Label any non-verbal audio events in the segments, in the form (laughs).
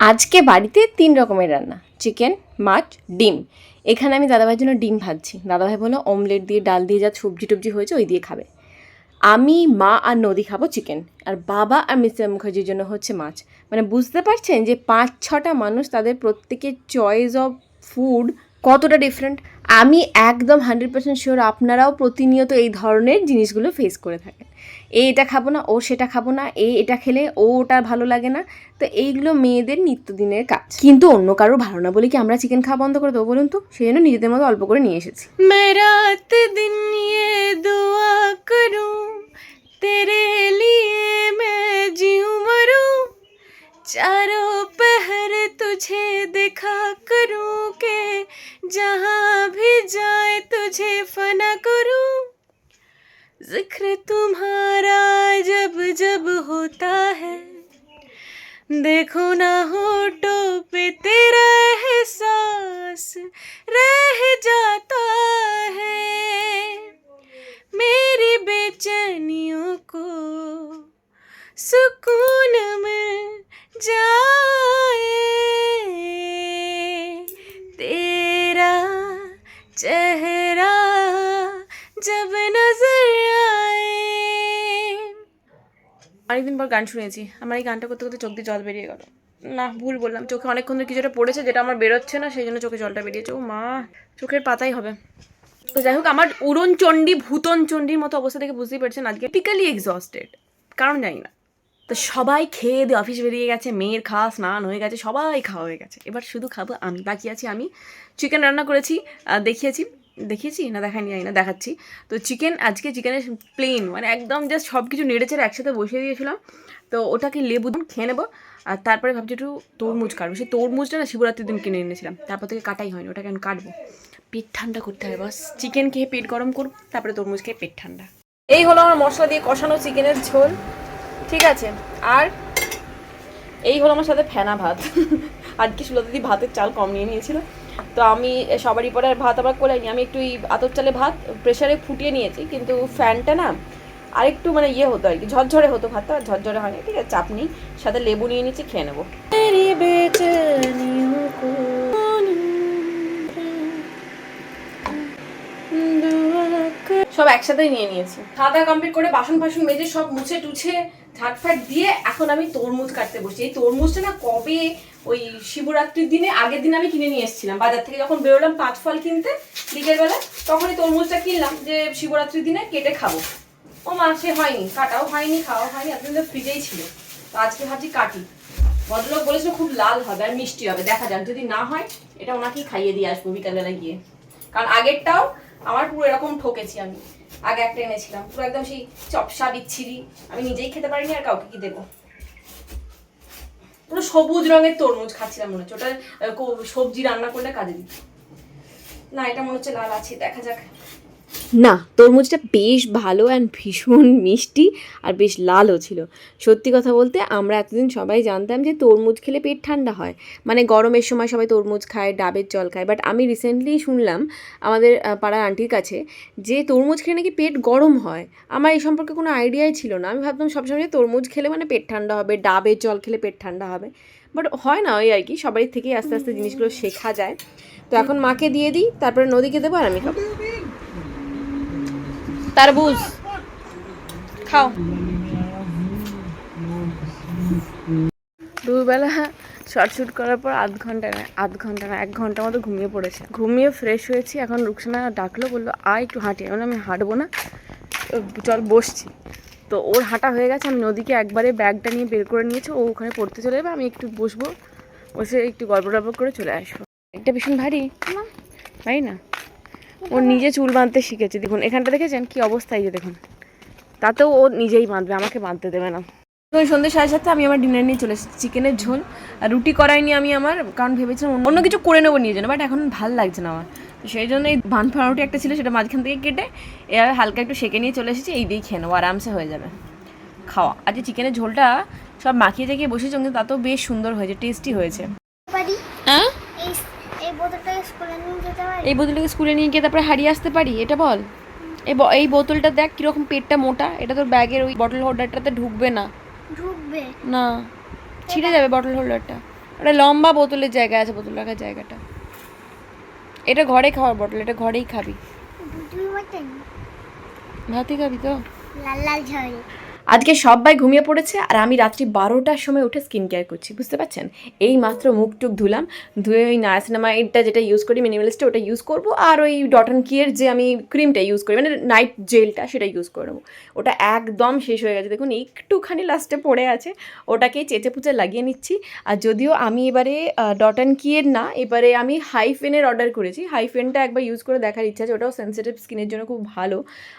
আজকে বাড়িতে তিন রকমের রান্না। চিকেন, মাছ, ডিম। এখানে আমি দাদাভাইয়ের জন্য ডিম ভাজছি। দাদাভাই বলল, অমলেট দিয়ে ডাল দিয়ে যা সবজি টবজি হয়েছে, ওই দিয়ে খাবে। আমি, মা আর নদী খাব চিকেন, আর বাবা আর মিস্টার মুখার্জির জন্য হচ্ছে মাছ। মানে বুঝতে পারছেন যে পাঁচ ছটা মানুষ তাদের প্রত্যেকের চয়েস অফ ফুড কতটা ডিফারেন্ট আমি একদম হান্ড্রেড পার্সেন্ট শিওর আপনারাও প্রতিনিয়ত এই ধরনের জিনিসগুলো ফেস করে থাকেন। এ এটা খাব না, ও সেটা খাব না, এ এটা খেলে ও ওটা ভালো লাগে না। তো এইগুলো মেয়েদের নিত্যদিনের কাজ। কিন্তু অন্য কারোর ভালো না বলে কি আমরা চিকেন খাওয়া বন্ধ করে দেবো বলুন তো? সেই জন্য নিজেদের মতো অল্প করে নিয়ে এসেছি। মেরাত দিন দুয়া দেখো না হোটো পেতে অনেকদিন পর গান শুনেছি। আমার এই গানটা করতে করতে চোখ দিয়ে জল বেরিয়ে গেল। না, ভুল বললাম। চোখে অনেকক্ষণ ধরে কিছু একটা পড়েছে যেটা আমার বেরোচ্ছে না, সেই জন্য চোখে জলটা বেরিয়েছে। ও মা, চোখের পাতাই হবে। তো যাই হোক, আমার উড়ন চণ্ডী, ভূতন চণ্ডীর মতো অবস্থা দেখে বুঝতেই পারছেন আজকে টিকালি এক্সস্টেড কারণ জানি না। তো সবাই খেয়ে দিয়ে অফিস বেরিয়ে গেছে, মেয়ের খাওয়া, স্নান হয়ে গেছে, সবাই খাওয়া হয়ে গেছে। এবার শুধু খাব আমি, বাকি আছি আমি। চিকেন রান্না করেছি দেখিয়েছি। দেখিয়েছি না দেখানি জানি না, দেখাচ্ছি। তো চিকেন আজকে চিকেনের প্লেন মানে একদম জাস্ট সব কিছু নেড়ে চেড়ে একসাথে বসিয়ে দিয়েছিলাম। তো ওটাকে লেবু খেয়ে নেব, আর তারপরে ভাবছি একটু তরমুজ কাটবো। সেই তরমুজটা না শিবরাত্রির দিন কিনে এনেছিলাম, তারপর থেকে কাটাই হয়নি, ওটাকে আমি কাটবো। পেট ঠান্ডা করতে হবে, বাস। চিকেন খেয়ে পেট গরম করব তারপরে তরমুজ খেয়ে পেট ঠান্ডা। এই হলো আমার মশলা দিয়ে কষানো চিকেনের ঝোল, ঠিক আছে? আর এই হলো আমার সাথে ফেনা ভাত। (laughs) আজকে সুলতাদি ভাতের চাল কম নিয়ে নিয়েছিল। তো আমি সবারই পরে আর ভাত আবার করে আমি একটু আতর চালে ভাত প্রেশারে ফুটিয়ে নিয়েছি কিন্তু ফ্যানটা না আরেকটু মানে ইয়ে হতো আর কি ঝরঝরে হতো ভাতটা ঝরঝরে হয়নি ঠিক আছে চাপ নেই। সাথে লেবু নিয়ে নিচ্ছি খেয়ে নেব। সব একসাথে নিয়ে নিয়েছি। খাওয়া দাওয়া কমপ্লিট করে বাসন ফাসন মেজে সব মুছে টুছে ঝাটফাট দিয়ে এখন আমি তরমুজ কাটতে বসছি। এই তরমুজটা না কবে ওই শিবরাত্রির দিনে, আগের দিন আমি কিনে নিয়ে এসেছিলাম। বাজার থেকে যখন বেরোলাম পাঁচ ফল কিনতে বিকেলবেলা তখন এই তরমুজটা কিনলাম যে শিবরাত্রির দিনে কেটে খাব। ও মা, সে হয়নি। কাটাও হয়নি খাওয়া হয়নি, এতদিন তো ফ্রিজেই ছিল। তো আজকে ভাবছি কাটি। ভদ্রলোক বলেছিল খুব লাল হবে আর মিষ্টি হবে। দেখা যাক, যদি না হয়, এটা ওনাকেই খাইয়ে দিয়ে আসব বিকালবেলা গিয়ে। কারণ আগেরটাও আমার পুরো এরকম ঠকেছি আমি। আগে একটা এনেছিলাম। পুরো একদম সেই চপসা বিচ্ছিরি আমি নিজেই খেতে পারিনি আর কাউকে কি দেবো? পুরো সবুজ রঙের তরমুজ খাচ্ছিলাম মনে হচ্ছে। ওটা সবজি রান্না করলে কাজে দিত। না, এটা মনে হচ্ছে লাল আছে। দেখা যাক। না, তরমুজটা বেশ ভালো অ্যান্ড ভীষণ মিষ্টি আর বেশ লালও ছিল। সত্যি কথা বলতে আমরা এতদিন সবাই জানতাম যে তরমুজ খেলে পেট ঠান্ডা হয়। মানে গরমের সময় সবাই তরমুজ খায়, ডাবের জল খায়। বাট আমি রিসেন্টলি শুনলাম আমাদের পাড়ার আন্টির কাছে যে তরমুজ খেলে নাকি পেট গরম হয়। আমার এই সম্পর্কে কোনো আইডিয়াই ছিল না। আমি ভাবতাম সবসময় যে তরমুজ খেলে মানে পেট ঠান্ডা হবে, ডাবের জল খেলে পেট ঠান্ডা হবে। বাট হয় না ওই আর কি। সবাই থেকেই আস্তে আস্তে জিনিসগুলো শেখা যায়। তো এখন মাকে দিয়ে দিই, তারপরে নদীকে দেবো আর আমি খাব। তারবুজ। খাও। দুবেলা শর্ট শুট করার পর আধ ঘণ্টা না আধ ঘণ্টা না এক ঘণ্টা মতো ঘুমিয়ে পড়েছে। ঘুমিয়ে ফ্রেশ হয়েছি এখন রুকসানা ডাকলো বলল আয় একটু হাঁটি। বললাম, আমি হাঁটবো না। চল বসছি। তো ওর হাঁটা হয়ে গেছে আমি নদীকে একবারে ব্যাগটা নিয়ে বের করে নিয়েছি ও ওখানে পড়তে চলে যাবে আমি একটু বসবো। বসে একটু গল্প টল্প করে চলে আসব। একটা ভীষণ ভারী। ভারী না? ও নিজে চুল বাঁধতে শিখেছে দেখুন এখানটা দেখেছেন কি অবস্থা এই যে দেখুন। তাতেও ও নিজেই বাঁধবে আমাকে বাঁধতে দেবে না। ওই সন্ধ্যে সাড়ে সাতটা আমি আমার ডিনার নিয়ে চলে এসেছি চিকেনের ঝোল। আর রুটি করাইনি আমি আমার কারণ ভেবেছিলাম অন্য কিছু করে নেব নিয়ে জন্য বাট এখন ভালো লাগছে না আমার। তো সেই জন্য এই বান রুটি একটা ছিল সেটা মাঝখান থেকে কেটে এবার হালকা একটু সেকে নিয়ে চলে এসেছি এই দিয়েই খেয়ে নেব আরামসে হয়ে যাবে। খাওয়া। আজকে চিকেনের ঝোলটা সব মাখিয়ে চেকিয়ে বসেছি কিন্তু তাতেও বেশ সুন্দর হয়েছে টেস্টি হয়েছে। হ্যাঁ এই এই বোতলটাকে স্কুলে নিয়ে যেতে পারি এই বোতলটাকে স্কুলে নিয়ে গিয়ে তারপরে হারিয়ে আসতে পারি এটা বল। এই এই বোতলটা দেখ কীরকম পেটটা মোটা এটা তোর ব্যাগের ওই বটল হোল্ডারটাতে ঢুকবে না। ঢুকবে। না ছিঁড়ে যাবে বটল হোল্ডারটা ওটা লম্বা বোতলের জায়গা আছে বোতল রাখার জায়গাটা। এটা ঘরে খাওয়ার বটল এটা ঘরেই খাবি। ভাতই খাবি তো? লাল লাল ঝাল। আজকে সবাই ঘুমিয়ে পড়েছে আর আমি রাত্রি বারোটার সময় উঠে স্কিন কেয়ার করছি, বুঝতে পারছেন? এই মাত্র মুখ টুক ধুলাম, ধুয়ে ওই নায়াসিনামাইডটা যেটা ইউজ করি মিনিমালিস্টে ওটা ইউজ করব আর ওই ডটন কিয়ের যে আমি ক্রিমটা ইউজ করি মানে নাইট জেলটা সেটা ইউজ করে নেব ওটা একদম শেষ হয়ে গেছে। দেখুন, একটুখানি লাস্টে পড়ে আছে, ওটাকে চেঁচে পুচে লাগিয়ে নিচ্ছি। আর যদিও আমি এবারে ডটন কিয়ের না, এবারে আমি হাইফেনের অর্ডার করেছি। হাইফেনটা একবার ইউজ করে দেখার ইচ্ছা আছে, ওটাও সেন্সিটিভ স্কিনের জন্য খুব ভালো।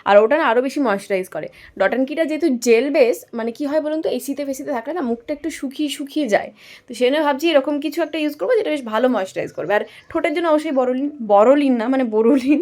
আর ওটা না আরও বেশি ময়শ্চারাইজ করে। ডটন কিটা যেহেতু জেল বেস মানে কি হয় বলুন তো এসিতে ফেসিতে থাকলে না মুখটা একটু শুকিয়ে শুকিয়ে যায়। তো সেই জন্য ভাবছি এরকম কিছু একটা ইউজ করব যেটা বেশ ভালো ময়শ্চারাইজ করবে। আর ঠোঁটের জন্য অবশ্যই বরলিন বরলিন না মানে বোরোলিন।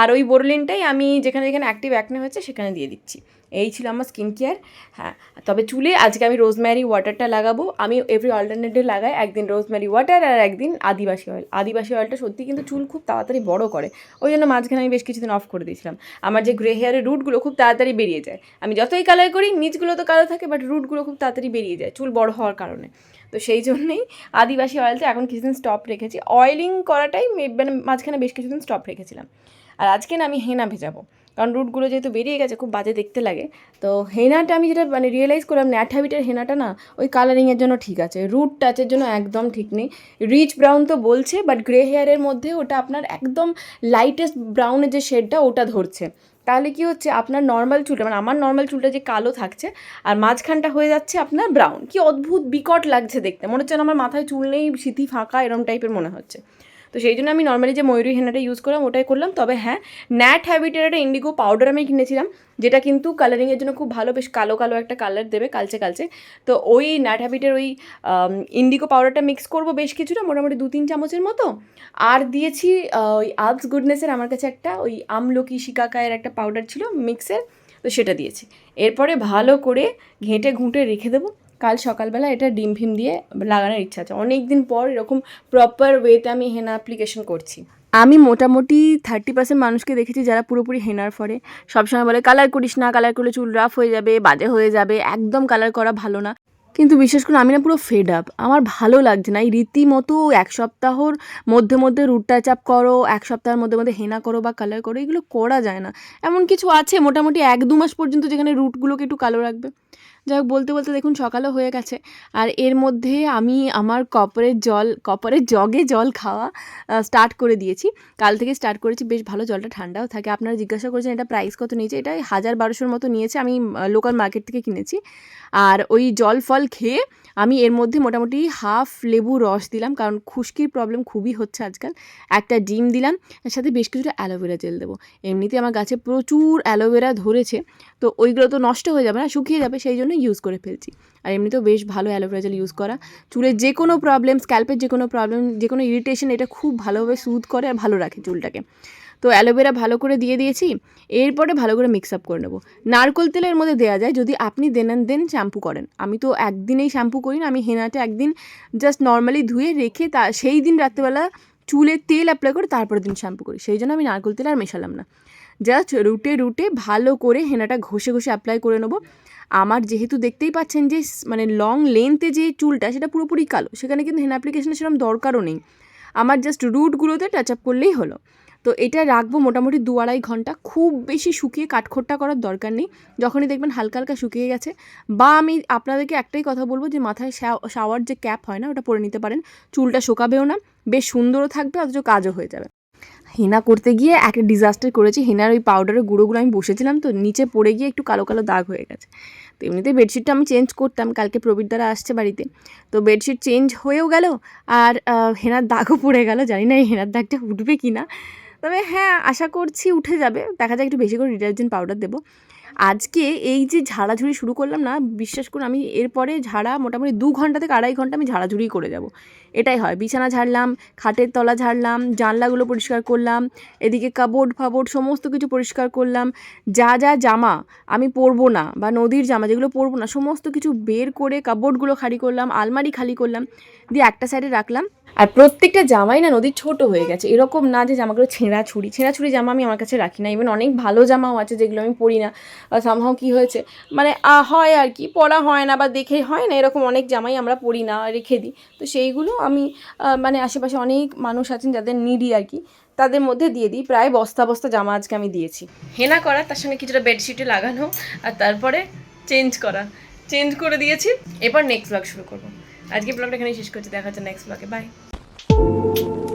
আর ওই বোরোলিনটাই আমি যেখানে যেখানে অ্যাক্টিভ অ্যাকনে হয়েছে সেখানে দিয়ে দিচ্ছি। এই ছিল আমার স্কিন কেয়ার হ্যাঁ। তবে চুলে আজকে আমি রোজম্যারি ওয়াটারটা লাগাবো। আমি এভরি অল্টারনেটিভ লাগাই, একদিন রোজম্যারি ওয়াটার আর একদিন আদিবাসী অয়েল আদিবাসী অয়েলটা সত্যি কিন্তু চুল খুব তাড়াতাড়ি বড় করে। ওই জন্য মাঝখানে আমি বেশ কিছুদিন অফ করে দিয়েছিলাম। আমার যে গ্রে হেয়ারের রুটগুলো খুব তাড়াতাড়ি বেরিয়ে যায়। আমি যতই কালার করি নিচগুলো তো কালো থাকে বাট রুটগুলো খুব তাড়াতাড়ি বেরিয়ে যায়, চুল বড় হওয়ার কারণে। তো সেই জন্যেই আদিবাসী অয়েলটা এখন কিছুদিন স্টপ রেখেছি। অয়েলিং করাটাই মানে মাঝখানে বেশ কিছুদিন স্টপ রেখেছিলাম। আর আজকে না আমি হেনা ভেজাবো। কারণ রুটগুলো যেহেতু বেরিয়ে গেছে, খুব বাজে দেখতে লাগে। তো হেনাটা আমি যেটা মানে রিয়েলাইজ করলাম ন্যাট হ্যাবিটের হেনাটা না, ওই কালারিংয়ের জন্য ঠিক আছে। রুট টাচের জন্য একদম ঠিক নেই। রিচ ব্রাউন তো বলছে বাট গ্রে হেয়ারের মধ্যে ওটা আপনার একদম লাইটেস্ট ব্রাউনের যে শেডটা ওটা ধরছে। তাহলে কি হচ্ছে? আপনার নর্মাল চুলটা মানে আমার নর্মাল চুলটা যে কালো থাকছে, আর মাঝখানটা হয়ে যাচ্ছে আপনার ব্রাউন কি অদ্ভুত বিকট লাগছে দেখতে। মনে হচ্ছে আমার মাথায় চুল নেই, সিথি ফাঁকা, এরম টাইপের মনে হচ্ছে। তো সেই জন্য আমি নর্মালি যে ময়ূরী হেনাটা ইউজ করলাম, ওটাই করলাম। তবে হ্যাঁ ন্যাট হ্যাবিটের একটা ইন্ডিগো পাউডার আমি কিনেছিলাম, যেটা কিন্তু কালারিংয়ের জন্য খুব ভালো, বেশ কালো কালো একটা কালার দেবে কালচে কালচে। তো ওই ন্যাট হ্যাবিটের ওই ইন্ডিগো পাউডারটা মিক্স করব বেশ কিছুটা, মোটামুটি দু তিন চামচের মতো। আর দিয়েছি ওই আবস গুডনেসের আমার কাছে একটা, ওই আমলকি শিকাকায়ের একটা পাউডার ছিল মিক্সের তো সেটা দিয়েছি। এরপরে ভালো করে ঘেঁটে ঘুঁটে রেখে দেবো। কাল সকালবেলা এটা ডিম ফিম দিয়ে লাগানোর ইচ্ছা আছে। অনেক দিন পর এরকম প্রপার ওয়েতে আমি হেনা অ্যাপ্লিকেশন করছি। আমি মোটামুটি থার্টি পার্সেন্ট মানুষকে দেখেছি যারা পুরোপুরি হেনার ফরে। সবসময় বলে কালার করিস না কালার করলে চুল রাফ হয়ে যাবে, বাজে হয়ে যাবে, একদম কালার করা ভালো না। কিন্তু বিশেষ করে আমি না পুরো ফেড আপ আমার ভালো লাগছে না। এই রীতিমতো এক সপ্তাহর মধ্যে মধ্যে রুটটা চাপ করো, এক সপ্তাহের মধ্যে মধ্যে হেনা করো বা কালার করো, এগুলো করা যায় না। এমন কিছু আছে মোটামুটি এক দু মাস পর্যন্ত যেখানে রুটগুলোকে একটু কালো রাখবে। যাই বলতে বলতে দেখুন সকালও হয়ে গেছে। আর এর মধ্যে আমি আমার কপারের জল, কপারের জগে জল খাওয়া স্টার্ট করে দিয়েছি। কাল থেকে স্টার্ট করেছি, বেশ ভালো জলটা ঠান্ডাও থাকে। আপনারা জিজ্ঞাসা করেছেন এটা প্রাইস কত নিয়েছে? এটা হাজার বারোশোর মতো নিয়েছে, আমি লোকাল মার্কেট থেকে কিনেছি। আর ওই জল ফল খেয়ে আমি এর মধ্যে মোটামুটি হাফ লেবু রস দিলাম, কারণ খুশকির প্রবলেম খুবই হচ্ছে আজকাল। একটা ডিম দিলাম সাথে বেশ কিছুটা অ্যালোভেরা জেল দেবো। এমনিতে আমার গাছে প্রচুর অ্যালোভেরা ধরেছে তো ওইগুলো তো নষ্ট হয়ে যাবে না, শুকিয়ে যাবে, সেই জন্য ইউজ করে ফেলছি। আর এমনিতেও বেশ ভালো অ্যালোভেরা জেল ইউজ করা। চুলের যে কোনো প্রবলেম স্ক্যাল্পের যে কোনো প্রবলেম যে কোনো ইরিটেশন এটা খুব ভালোভাবে সুদ করে আর ভালো রাখে চুলটাকে। তো অ্যালোভেরা ভালো করে দিয়ে দিয়েছি, এরপরে ভালো করে মিক্স আপ করে নেব। নারকোল তেলের মধ্যে দেওয়া যায়, যদি আপনি দেন দেন শ্যাম্পু করেন। আমি তো একদিনেই শ্যাম্পু করি না, আমি হেনাটা একদিন জাস্ট নর্মালি ধুয়ে রেখে তা, সেই দিন রাত্রেবেলা চুলে তেল অ্যাপ্লাই করে তারপরের দিন শ্যাম্পু করি। সেই জন্য আমি নারকোল তেল আর মেশালাম না। জাস্ট রুটে রুটে ভালো করে হেনাটা ঘষে ঘষে অ্যাপ্লাই করে নেব। আমার যেহেতু দেখতেই পাচ্ছেন যে মানে লং লেন্থে যে চুলটা, সেটা পুরোপুরি কালো। সেখানে কিন্তু হেনা অ্যাপ্লিকেশনের সেরকম দরকারও নেই। আমার জাস্ট রুটগুলোতে টাচ আপ করলেই হলো। তো এটা রাখব মোটামুটি দু আড়াই ঘণ্টা। খুব বেশি শুকিয়ে কাঠখোট্টা করার দরকার নেই। যখনই দেখবেন হালকা হালকা শুকিয়ে গেছে। বা আমি আপনাদেরকে একটাই কথা বলব যে মাথায় শাওয়ার যে ক্যাপ হয় না, ওটা পরে নিতে পারেন। চুলটা শোকাবেও না। বেশ সুন্দরও থাকবে, অথচ কাজও হয়ে যাবে। হেনা করতে গিয়ে একটা ডিজাস্টার করেছি। হেনার ওই পাউডারের গুঁড়োগুলো আমি বসেছিলাম তো, নিচে পড়ে গিয়ে একটু কালো কালো দাগ হয়ে গেছে। তো এমনিতে বেডশিটটা আমি চেঞ্জ করতাম, কালকে প্রবীর দ্বারা আসছে বাড়িতে। তো বেডশিট চেঞ্জ হয়েও গেল আর হেনার দাগও পড়ে গেল। জানি না এই হেনার দাগটা উঠবে কি না তবে হ্যাঁ আশা করছি উঠে যাবে। দেখা যায় একটু বেশি করে ডিটারজেন্ট পাউডার দেবো। আজকে এই যে ঝাড়াঝুড়ি শুরু করলাম না, বিশ্বাস করুন আমি এরপরে ঝাড়া মোটামুটি দু ঘণ্টা থেকে আড়াই ঘণ্টা আমি ঝাড়াঝুড়ি করে যাব। এটাই হয়, বিছানা ঝাড়লাম, খাটের তলা ঝাড়লাম, জানলাগুলো পরিষ্কার করলাম, এদিকে কাবোর্ড ফাবোর্ড সমস্ত কিছু পরিষ্কার করলাম। যা যা জামা আমি পরবো না বা নদীর জামা যেগুলো পরবো না, সমস্ত কিছু বের করে কাবোর্ডগুলো খালি করলাম, আলমারি খালি করলাম, দিয়ে একটা সাইডে রাখলাম। আর প্রত্যেকটা জামাই না নদীর ছোট হয়ে গেছে। এরকম না যে জামাগুলো ছেঁড়া ছুরি। ছেঁড়া ছুরি জামা আমি আমার কাছে রাখি না। ইভেন অনেক ভালো জামাও আছে যেগুলো আমি পরি না। সামহাও কি হয়েছে? মানে হয় আর কি। পরা হয় না বা দেখে হয় না। এরকম অনেক জামাই আমরা পরি না, রেখে দিই। তো সেইগুলো আমি মানে আশেপাশে অনেক মানুষ আছেন যাদের নিডি আর কি। তাদের মধ্যে দিয়ে দিই। প্রায় বস্তা বস্তা জামা আজকে আমি দিয়েছি। হেনা করা, তার সঙ্গে কিছুটা বেডশিটে লাগানো আর তারপরে চেঞ্জ করা। চেঞ্জ করে দিয়েছি। এবার নেক্সট ব্লগ শুরু করব। আজকে ব্লগটা এখানেই শেষ করছি। দেখা হচ্ছে নেক্সট ব্লগে বাই you